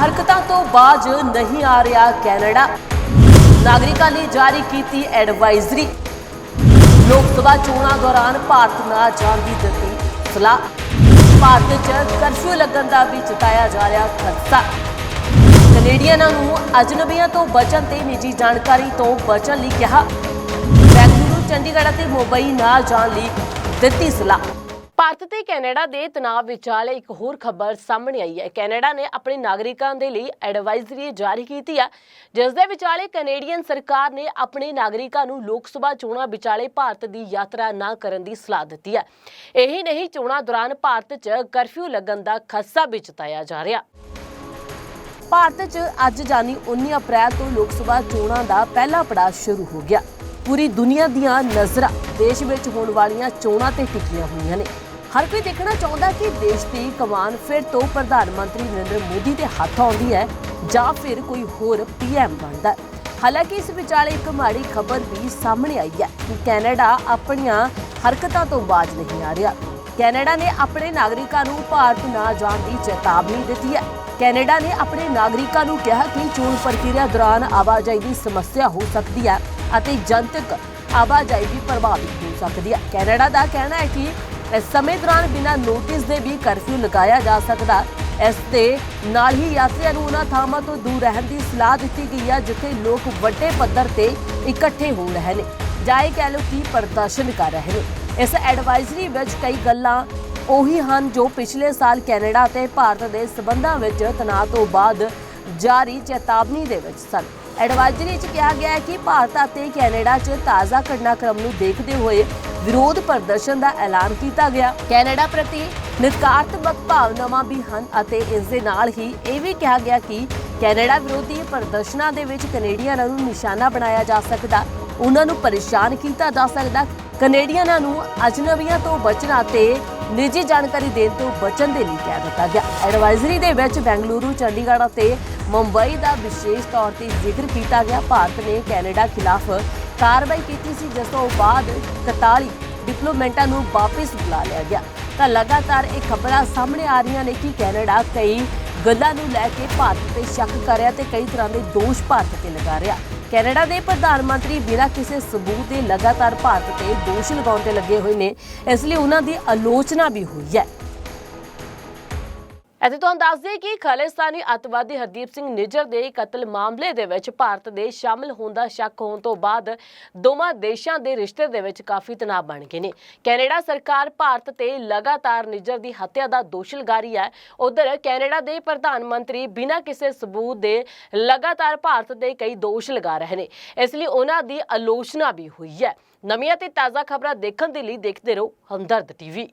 ਹਰਕਤਾਂ ਤੋਂ ਬਾਜ ਨਹੀਂ ਆ ਰਿਹਾ ਕੈਨੇਡਾ। ਨਾਗਰਿਕਾਂ ਲਈ ਜਾਰੀ ਕੀਤੀ ਐਡਵਾਈਜ਼ਰੀ। ਲੋਕ ਸਭਾ ਚੋਣਾਂ ਦੌਰਾਨ ਭਾਰਤ ਨਾ ਜਾਣ ਦੀ ਦਿੱਤੀ ਸਲਾਹ। ਭਾਰਤ 'ਚ ਕਰਫਿਊ ਲੱਗਣ ਦਾ ਵੀ ਜਤਾਇਆ ਜਾ ਰਿਹਾ ਖਦਸ਼ਾ। ਕੈਨੇਡੀਅਨਾਂ ਨੂੰ ਅਜਨਬੀਆਂ ਤੋਂ ਬਚਣ ਤੇ ਨਿੱਜੀ ਜਾਣਕਾਰੀ ਤੋਂ ਬਚਣ ਲਈ ਕਿਹਾ। ਬੈਂਗਲੁਰੂ, ਚੰਡੀਗੜ੍ਹ ਅਤੇ ਮੁੰਬਈ ਨਾ ਜਾਣ ਲਈ ਦਿੱਤੀ ਸਲਾਹ। ਭਾਰਤ ਤੇ ਕੈਨੇਡਾ ਦੇ ਤਣਾਅ ਵਿਚਾਲੇ ਇੱਕ ਹੋਰ ਖਬਰ ਸਾਹਮਣੇ ਆਈ ਹੈ। ਕੈਨੇਡਾ ਨੇ ਆਪਣੇ ਨਾਗਰਿਕਾਂ ਦੇ ਲਈ ਐਡਵਾਈਜ਼ਰੀ ਜਾਰੀ ਕੀਤੀ ਹੈ ਜਿਸ ਦੇ ਵਿਚਾਲੇ ਕੈਨੇਡੀਅਨ ਸਰਕਾਰ ਨੇ ਆਪਣੇ ਨਾਗਰਿਕਾਂ ਨੂੰ ਲੋਕ ਸਭਾ ਚੋਣਾਂ ਵਿਚਾਲੇ ਭਾਰਤ ਦੀ ਯਾਤਰਾ ਨਾ ਕਰਨ ਦੀ ਸਲਾਹ ਦਿੱਤੀ ਹੈ ਇਹੀ ਨਹੀਂ, ਚੋਣਾਂ ਦੌਰਾਨ ਭਾਰਤ 'ਚ ਕਰਫਿਊ ਲੱਗਣ ਦਾ ਖਦਸ਼ਾ ਵੀ ਜਤਾਇਆ ਜਾ ਰਿਹਾ। ਭਾਰਤ 'ਚ ਅੱਜ ਜਾਨੀ 19 ਅਪ੍ਰੈਲ ਤੋਂ ਲੋਕ ਸਭਾ ਚੋਣਾਂ ਦਾ ਪਹਿਲਾ ਪੜਾਅ ਸ਼ੁਰੂ ਹੋ ਗਿਆ। ਪੂਰੀ ਦੁਨੀਆ ਦੀਆਂ ਨਜ਼ਰਾਂ ਦੇਸ਼ ਵਿੱਚ ਹੋਣ ਵਾਲੀਆਂ ਚੋਣਾਂ ਤੇ ਟਿਕੀਆਂ ਹੋਈਆਂ ਨੇ। ਹਰ ਕੋਈ ਦੇਖਣਾ ਚਾਹੁੰਦਾ ਕਿ ਦੇਸ਼ ਦੀ ਕਮਾਨ ਫਿਰ ਤੋਂ ਪ੍ਰਧਾਨ ਮੰਤਰੀ ਨਰਿੰਦਰ ਮੋਦੀ ਦੇ ਹੱਥ ਆਉਂਦੀ ਹੈ ਜਾਂ ਫਿਰ ਕੋਈ ਹੋਰ ਪੀਐਮ ਬਣਦਾ ਹੈ। ਹਾਲਾਂਕਿ ਇਸ ਵਿਚਾਲੇ ਇੱਕ ਮਾੜੀ ਖਬਰ ਵੀ ਸਾਹਮਣੇ ਆਈ ਹੈ ਕਿ ਕੈਨੇਡਾ ਆਪਣੀਆਂ ਹਰਕਤਾਂ ਤੋਂ ਬਾਜ ਨਹੀਂ ਆ ਰਿਹਾ। ਕੈਨੇਡਾ ਨੇ ਆਪਣੇ ਨਾਗਰਿਕਾਂ ਨੂੰ ਭਾਰਤ ਨਾ ਜਾਣ ਦੀ ਚੇਤਾਵਨੀ ਦਿੱਤੀ ਹੈ। ਕੈਨੇਡਾ ਨੇ ਆਪਣੇ ਨਾਗਰਿਕਾਂ ਨੂੰ ਕਿਹਾ ਕਿ ਚੋਣ ਪ੍ਰਕਿਰਿਆ ਦੌਰਾਨ ਆਵਾਜਾਈ ਦੀ ਸਮੱਸਿਆ ਹੋ ਸਕਦੀ ਹੈ ਅਤੇ ਜਨਤਕ ਆਵਾਜਾਈ ਵੀ ਪ੍ਰਭਾਵਿਤ ਹੋ ਸਕਦੀ ਹੈ। ਕੈਨੇਡਾ ਦਾ ਕਹਿਣਾ ਹੈ ਕਿ ਇਸ ਸਮੇਂ ਦੌਰਾਨ ਬਿਨਾਂ ਨੋਟਿਸ ਦੇ ਵੀ ਕਰਫਿਊ ਲਗਾਇਆ ਜਾ ਸਕਦਾ। ਇਸ ਦੇ ਨਾਲ ਹੀ ਯਾਤਰੀਆਂ ਨੂੰ ਉਹਨਾਂ ਥਾਵਾਂ ਤੋਂ ਦੂਰ ਰਹਿਣ ਦੀ ਸਲਾਹ ਦਿੱਤੀ ਗਈ ਹੈ, ਜਿੱਥੇ ਲੋਕ ਵੱਡੇ ਪੱਧਰ ਤੇ ਇਕੱਠੇ ਹੋ ਰਹੇ ਨੇ। ਜਾਂ ਇਹ ਕਹਿ ਲਓ ਕਿ ਪ੍ਰਦਰਸ਼ਨ ਕਰ ਰਹੇ ਨੇ। ਇਸ ਐਡਵਾਈਜ਼ਰੀ ਵਿੱਚ ਕਈ ਗੱਲਾਂ ਉਹੀ ਹਨ ਜੋ ਪਿਛਲੇ ਸਾਲ ਕੈਨੇਡਾ ਅਤੇ ਭਾਰਤ ਦੇ ਸਬੰਧਾਂ ਵਿੱਚ ਤਣਾਅ ਤੋਂ ਬਾਅਦ ਜਾਰੀ ਚੇਤਾਵਨੀ ਦੇ ਵਿੱਚ ਸਨ। ਐਡਵਾਈਜ਼ਰੀ 'ਚ ਕਿਹਾ ਗਿਆ ਹੈ ਕਿ ਭਾਰਤ ਅਤੇ ਕੈਨੇਡਾ 'ਚ ਤਾਜ਼ਾ ਘਟਨਾਕ੍ਰਮ ਨੂੰ ਦੇਖਦੇ ਹੋਏ ਵਿਰੋਧ ਪ੍ਰਦਰਸ਼ਨ ਦਾ ਐਲਾਨ ਕੀਤਾ ਗਿਆ। ਕੈਨੇਡਾ ਪ੍ਰਤੀ ਨਕਾਰਾਤਮਕ ਭਾਵਨਾਵਾਂ ਵੀ ਹਨ ਅਤੇ ਇਸ ਦੇ ਨਾਲ ਹੀ ਇਹ ਵੀ ਕਿਹਾ ਗਿਆ ਕਿ ਕੈਨੇਡਾ ਵਿਰੋਧੀ ਪ੍ਰਦਰਸ਼ਨਾਂ ਦੇ ਵਿੱਚ ਕੈਨੇਡੀਅਨਾਂ ਨੂੰ ਨਿਸ਼ਾਨਾ ਬਣਾਇਆ ਜਾ ਸਕਦਾ, ਉਹਨਾਂ ਨੂੰ ਪਰੇਸ਼ਾਨ ਕੀਤਾ ਜਾ ਸਕਦਾ। ਕੈਨੇਡੀਅਨਾਂ ਨੂੰ ਅਜਨਬੀਆਂ ਤੋਂ ਬਚਣਾ ਤੇ ਨਿੱਜੀ ਜਾਣਕਾਰੀ ਦੇਣ ਤੋਂ ਬਚਣ ਦੇ ਲਈ ਕਹਿ ਦਿੱਤਾ ਗਿਆ। ਐਡਵਾਈਜ਼ਰੀ ਦੇ ਵਿੱਚ ਬੈਂਗਲੁਰੂ, ਚੰਡੀਗੜ੍ਹ ਅਤੇ ਮੁੰਬਈ ਦਾ ਵਿਸ਼ੇਸ਼ ਤੌਰ ਤੇ ਜ਼ਿਕਰ ਕੀਤਾ ਗਿਆ। ਭਾਰਤ ਨੇ ਕੈਨੇਡਾ ਖਿਲਾਫ ਕਾਰਵਾਈ ਕੀਤੀ ਸੀ, ਜਿਸ ਤੋਂ ਬਾਅਦ 41 ਡਿਪਲੋਮੈਟਾਂ ਨੂੰ ਵਾਪਸ ਬੁਲਾ ਲਿਆ ਗਿਆ। ਤਾਂ ਲਗਾਤਾਰ ਇਹ ਖਬਰਾਂ ਸਾਹਮਣੇ ਆ ਰਹੀਆਂ ਨੇ ਕਿ ਕੈਨੇਡਾ ਕਈ ਗੱਲਾਂ ਨੂੰ ਲੈ ਕੇ ਭਾਰਤ ਤੇ ਸ਼ੱਕ ਕਰ ਰਿਹਾ ਤੇ ਕਈ ਤਰ੍ਹਾਂ ਦੇ ਦੋਸ਼ ਭਾਰਤ ਤੇ ਲਗਾ ਰਿਹਾ। ਕੈਨੇਡਾ ਦੇ ਪ੍ਰਧਾਨ ਮੰਤਰੀ ਬਿਨਾਂ ਕਿਸੇ ਸਬੂਤ ਦੇ ਲਗਾਤਾਰ ਭਾਰਤ ਤੇ ਦੋਸ਼ ਲਗਾਉਣ ਤੇ ਲੱਗੇ ਹੋਏ ਨੇ। ਇਸ ਲਈ ਉਹਨਾਂ ਦੀ ਆਲੋਚਨਾ ਵੀ ਹੋਈ ਹੈ। ਅਤੇ ਤੁਹਾਨੂੰ ਦੱਸ ਦਈਏ ਕਿ ਖਾਲਿਸਤਾਨੀ ਅੱਤਵਾਦੀ ਹਰਦੀਪ ਸਿੰਘ ਨਿੱਜਰ ਦੇ ਕਤਲ ਮਾਮਲੇ ਦੇ ਵਿੱਚ ਭਾਰਤ ਦੇ ਸ਼ਾਮਲ ਹੋਣ ਦਾ ਸ਼ੱਕ ਹੋਣ ਤੋਂ ਬਾਅਦ ਦੋਵਾਂ ਦੇਸ਼ਾਂ ਦੇ ਰਿਸ਼ਤੇ ਦੇ ਵਿੱਚ ਕਾਫੀ ਤਣਾਅ ਬਣ ਗਏ ਨੇ। ਕੈਨੇਡਾ ਸਰਕਾਰ ਭਾਰਤ ਤੇ ਲਗਾਤਾਰ ਨਿੱਜਰ ਦੀ ਹੱਤਿਆ ਦਾ ਦੋਸ਼ ਲਗਾ ਰਹੀ ਹੈ। ਉਧਰ ਕੈਨੇਡਾ ਦੇ ਪ੍ਰਧਾਨ ਮੰਤਰੀ ਬਿਨਾਂ ਕਿਸੇ ਸਬੂਤ ਦੇ ਲਗਾਤਾਰ ਭਾਰਤ ਦੇ ਕਈ ਦੋਸ਼ ਲਗਾ ਰਹੇ ਨੇ। ਇਸ ਲਈ ਉਹਨਾਂ ਦੀ ਆਲੋਚਨਾ ਵੀ ਹੋਈ ਹੈ। ਨਵੀਆਂ ਤੇ ਤਾਜ਼ਾ ਖਬਰਾਂ ਦੇਖਣ ਦੇ ਲਈ ਦੇਖਦੇ ਰਹੋ ਹਮਦਰਦ ਟੀਵੀ।